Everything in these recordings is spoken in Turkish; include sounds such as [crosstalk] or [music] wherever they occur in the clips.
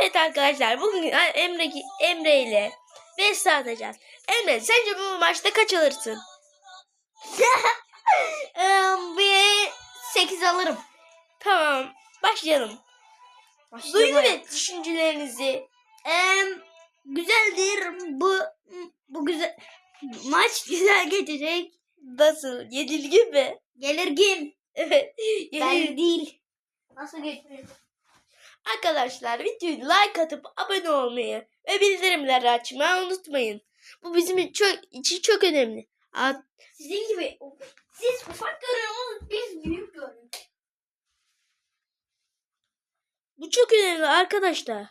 Evet arkadaşlar bugün Emre Emre ile vs atacağız. Emre sence bu maçta kaç alırsın? [laughs] bir 8 alırım. Tamam başlayalım. Duygu ve düşüncelerinizi Em, güzeldir bu bu güzel maç güzel geçecek. nasıl? Yenilgi mi? Gelirgin. Evet. Ben yenilgi. değil. Nasıl geçecek? Arkadaşlar videoyu like atıp abone olmayı ve bildirimleri açmayı unutmayın. Bu bizim çok, için çok önemli. At- Sizin gibi siz ufak görüyorsunuz biz büyük görüyoruz. Bu çok önemli arkadaşlar.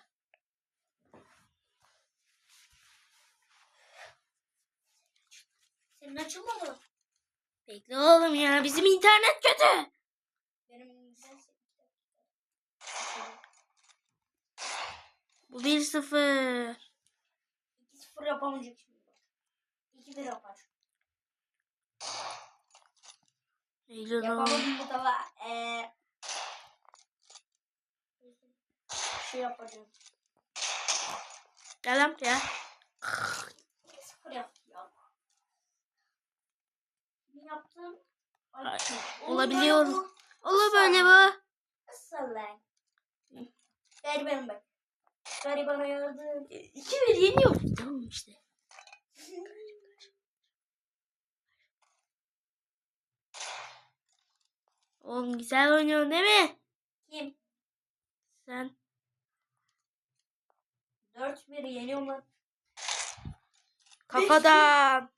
Senin açılmadı. Bekle oğlum ya bizim internet kötü. Benim Bu 1-0. 2-0 yapamayacak şimdi. 2-1 yapar. Oğlum. Yapamadım bu defa. Eee şey yapacağım. Gel lan ya. 2-0 yaptım ya. Ne yaptım? Ay, olabiliyor. Olur böyle bu. Nasıl lan? Ver benim bak. Ver bana yardım. 2-1 yeniyor. Tamam işte. Oğlum güzel oynuyorsun değil mi? Kim? Sen. 4-1 yeniyorum lan. Kafadan.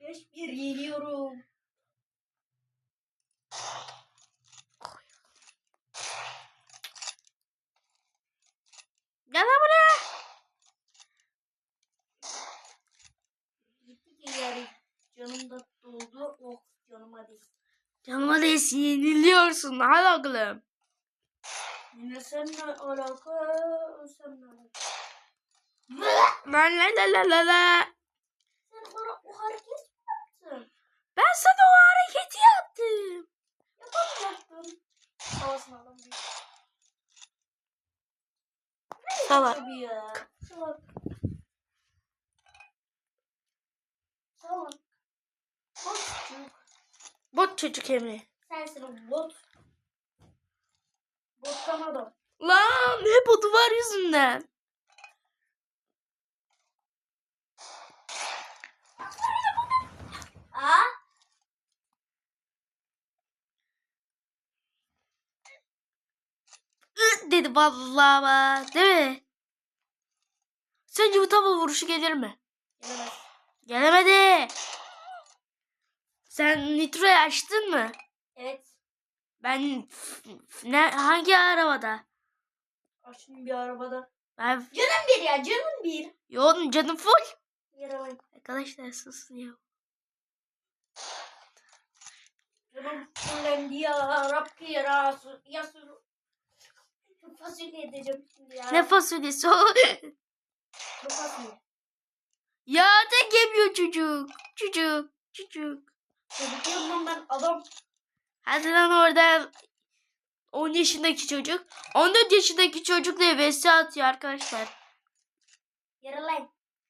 5-1 yeniyorum. Gel lan buraya. Gitti ki yarı. Canım da doldu. Oh canıma değil. Canıma değsin yeniliyorsun. Hadi oğlum. Yine seninle alaka. Seninle alaka. La la la la la. Sen bana o hareket mi yaptın? Ben sana o hareketi yaptım. Yapamayacaktın. Havasını alalım. Salak. Salak. Salak. Bot çocuk. Bot çocuk Emre. Sensin o bot. Bottan adam. Lan hep o duvar yüzünden. Dedi vallahi değil mi? Sence bu tava vuruşu gelir mi? Gelemez. Gelemedi. Sen nitroyu açtın mı? Evet. Ben ne hangi arabada? Açtım bir arabada. Ben Canım bir ya canım bir. yoğun canım full. Yaralayın. Arkadaşlar susun ya. Canım fullendi ya. Rabbi ya Rasul. Ya fasulye edeceğim şimdi ya. Ne fasulyesi o? Fasulye. ya tek yemiyor çocuk. Çocuk. Çocuk. Çocuk lan ben adam. Hadi lan oradan 10 yaşındaki çocuk 14 yaşındaki çocukla vs atıyor arkadaşlar. Yaralayın.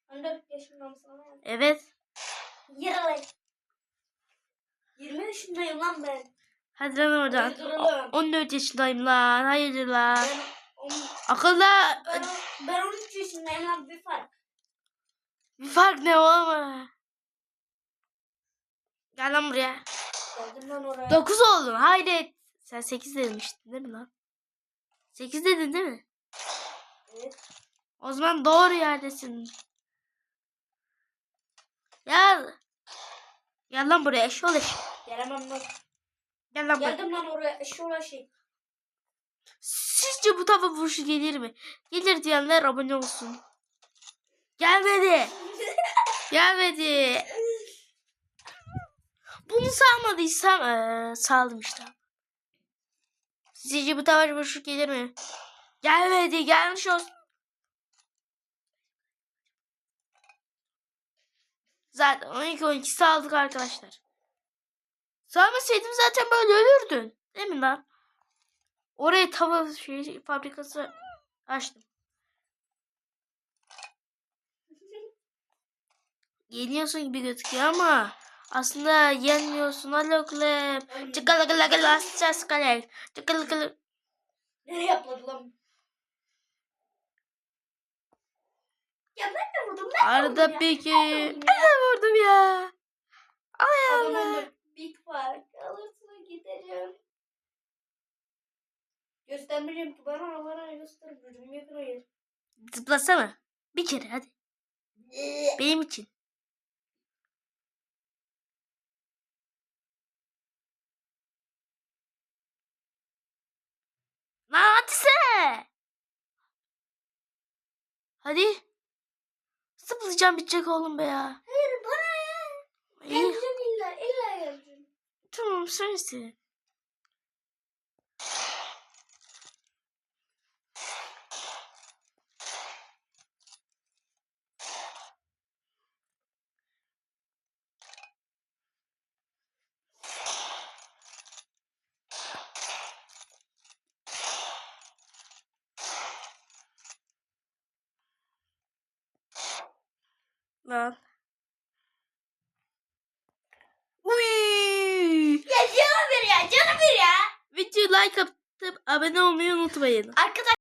14 yaşında mısın? Evet. Yaralayın. 20 yaşındayım lan ben. Hadi lan oradan. Öldürürüm. 14 yaşındayım lan. Hayırdır lan. Ben, on- Akılda ben, ben 13 yaşındayım lan bir fark. bir fark ne oğlum? Gel lan buraya. Geldim lan oraya. 9 oldun. Hayret. Sen 8 demiştin değil mi lan? 8 dedin değil mi? Evet. O zaman doğru yerdesin. Gel. Gel lan buraya eşol eş. Gelemem lan. Gel lan. Geldim lan oraya. Şura şey. Sizce bu tava vuruşu gelir mi? Gelir diyenler abone olsun. Gelmedi. [laughs] Gelmedi. Bunu salmadıysam eee, saldım işte. Sizce bu tava vuruşu gelir mi? Gelmedi. Gelmiş olsun. Zaten 12-12 saldık arkadaşlar. Sarmasaydım zaten böyle ölürdün. Değil mi lan? Oraya tava şey, şey fabrikası açtım. Yeniyorsun gibi gözüküyor ama aslında yenmiyorsun. Alo klep. Çıkalı kılı kılı asacağız kalem. Çıkalı kılı. Nereye yapmadı? Ya ben de vurdum. Ben Arada peki. Ben de [laughs] vurdum ya. Ay Allah. Big fark alırsa gideceğim. Göstermeyeceğim ki bana bana göstermeyeceğim. Yakın hayır. Zıplasana. Bir kere hadi. [laughs] Benim için. Lan hadi sen. Hadi. Zıplayacağım bitecek oğlum be ya. Hayır bana ya. İyi. Tamam sen iste. Lan. Uy! Ya canım bir ya canım bir ya. Videoyu like atıp abone olmayı unutmayın. Arkadaşlar